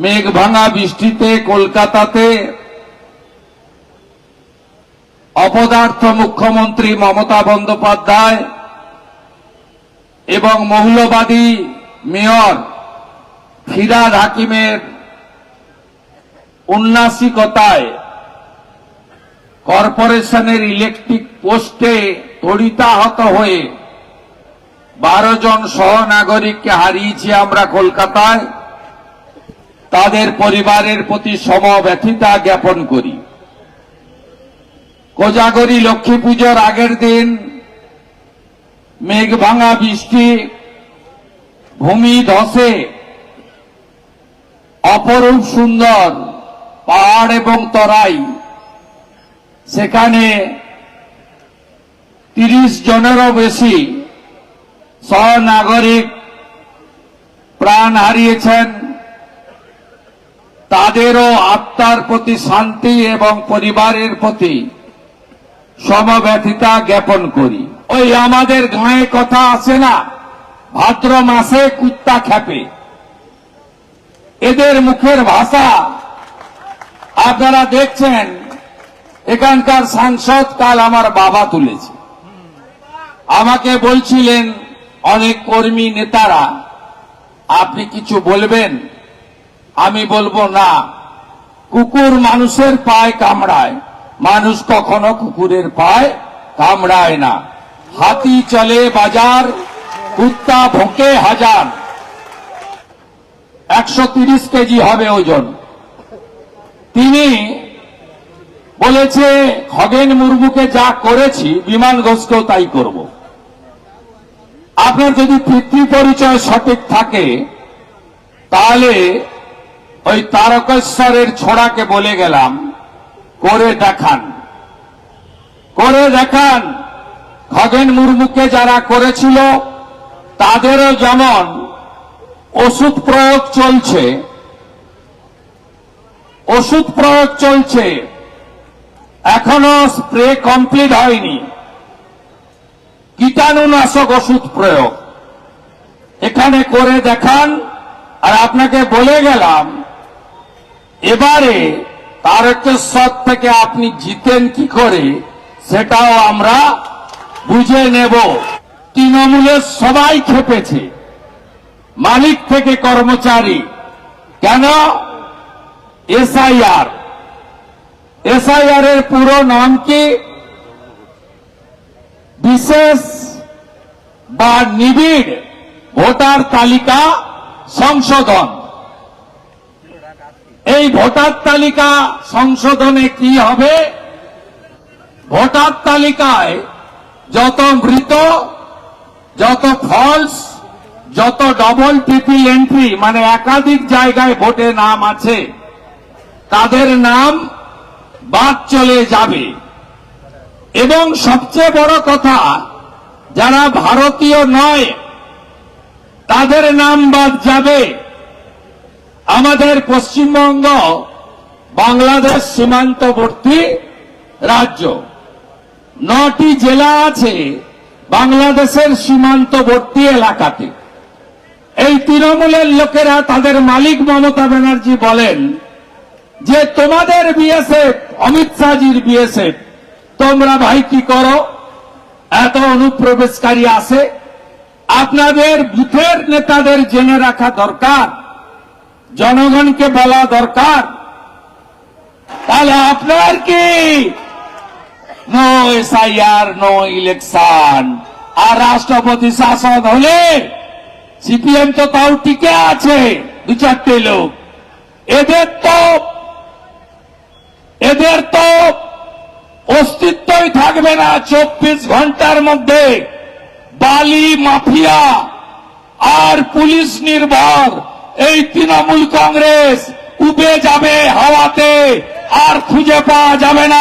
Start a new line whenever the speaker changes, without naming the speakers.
মেঘ ভাঙা বৃষ্টিতে কলকাতাতে অপদার্থ মুখ্যমন্ত্রী মমতা বন্দ্যোপাধ্যায় এবং মৌলবাদী মেয়র ফিরাদ হাকিমের উন্নাসিকতায় কর্পোরেশনের ইলেকট্রিক পোস্টে তড়িতাহত হয়ে বারো জন সহনাগরিককে হারিয়েছি আমরা কলকাতায়। তাদের পরিবারের প্রতি সমব্যথিতা জ্ঞাপন করি। কোজাগরী লক্ষ্মী পুজোর আগের দিন মেঘ ভাঙা বৃষ্টি, ভূমি ধসে, অপরূপ সুন্দর পাহাড় এবং তরাই। সেখানে তিরিশ জনেরও বেশি সহনাগরিক প্রাণ হারিয়েছেন। তাদেরও আত্মার প্রতি শান্তি এবং পরিবারের প্রতি সমব্যথিতা জ্ঞাপন করি। ওই আমাদের গাঁয়ে কথা আছে না? ভাদ্র মাসে কুত্তা খেপে। এদের মুখের ভাষা আপনারা দেখছেন, এখানকার সাংসদ কাল আমার বাবা তুলেছে। আমাকে বলছিলেন, অনেক কর্মী নেতারা, আপনি কিছু বলবেন? আমি বলব না, কুকুর মানুষের পায় কামড়ায়, মানুষ কখনো কুকুরের পায় কামড়ায় না। হাতি চলে বাজার, কুত্তা ভোঁকে হাজার। একশো কেজি হবে ওজন। তিনি বলেছে, খগেন মুর্মুকে যা করেছি বিমান ঘোষকেও তাই করব। আপনার যদি পিতৃ পরিচয় সঠিক থাকে, তাহলে ওই তারকেশ্বরের ছড়াকে বলে গেলাম, করে দেখান করে দেখান। খগেন মুর্মুকে যারা করেছিল, তাদেরও যেমন ওষুধ প্রয়োগ চলছে, ওষুধ প্রয়োগ চলছে, এখনও স্প্রে কমপ্লিট হয়নি। কীটাণুনাশক ওষুধ প্রয়োগ, এখানে করে দেখান। আর আপনাকে বলে গেলাম এবারে তারকেশ্বর থেকে আপনি জিতেন কি করে, সেটাও আমরা বুঝে নেব। তৃণমূলের সবাই খেপেছে। মালিক থেকে কর্মচারী। কেন? এসআইআর। এসআইআর এর পুরো নাম কি? বিশেষ বা নিবিড় ভোটার তালিকা সংশোধন। এই ভোটার তালিকা সংশোধনে কি হবে? ভোটার তালিকায় যত মৃত, যত ফলস যত ডবল ট্রিপল এন্ট্রি মানে একাধিক জায়গায় ভোটে নাম আছে, তাদের নাম বাদ চলে যাবে। এবং সবচেয়ে বড় কথা, যারা ভারতীয় নয়, তাদের নাম বাদ যাবে। আমাদের পশ্চিমবঙ্গ বাংলাদেশ সীমান্তবর্তী রাজ্য। নটি জেলা আছে বাংলাদেশের সীমান্তবর্তী এলাকাতে। এই তৃণমূলের লোকেরা তাদের মালিক মমতা ব্যানার্জি বলেন যে, তোমাদের বিএসএফ, অমিত শাহজির বিএসএফ, তোমরা ভাই কি করো? এত অনুপ্রবেশকারী আছে। আপনাদের বুথের নেতাদের জেনে রাখা দরকার। জনগণকে বলা দরকার। তাহলে আপনার কি? No SIR, no election. আর রাষ্ট্রপতি শাসন হলে সিপিএম তো তাও টিকে আছে, দু চারটে লোক। এদের তো এদের তো অস্তিত্বই থাকবে না চব্বিশ ঘণ্টার মধ্যে। বালি মাফিয়া আর পুলিশ নির্ভর। এই তৃণমূল কংগ্রেস উবে যাবে হাওয়াতে আর খুঁজে পাওয়া যাবে না।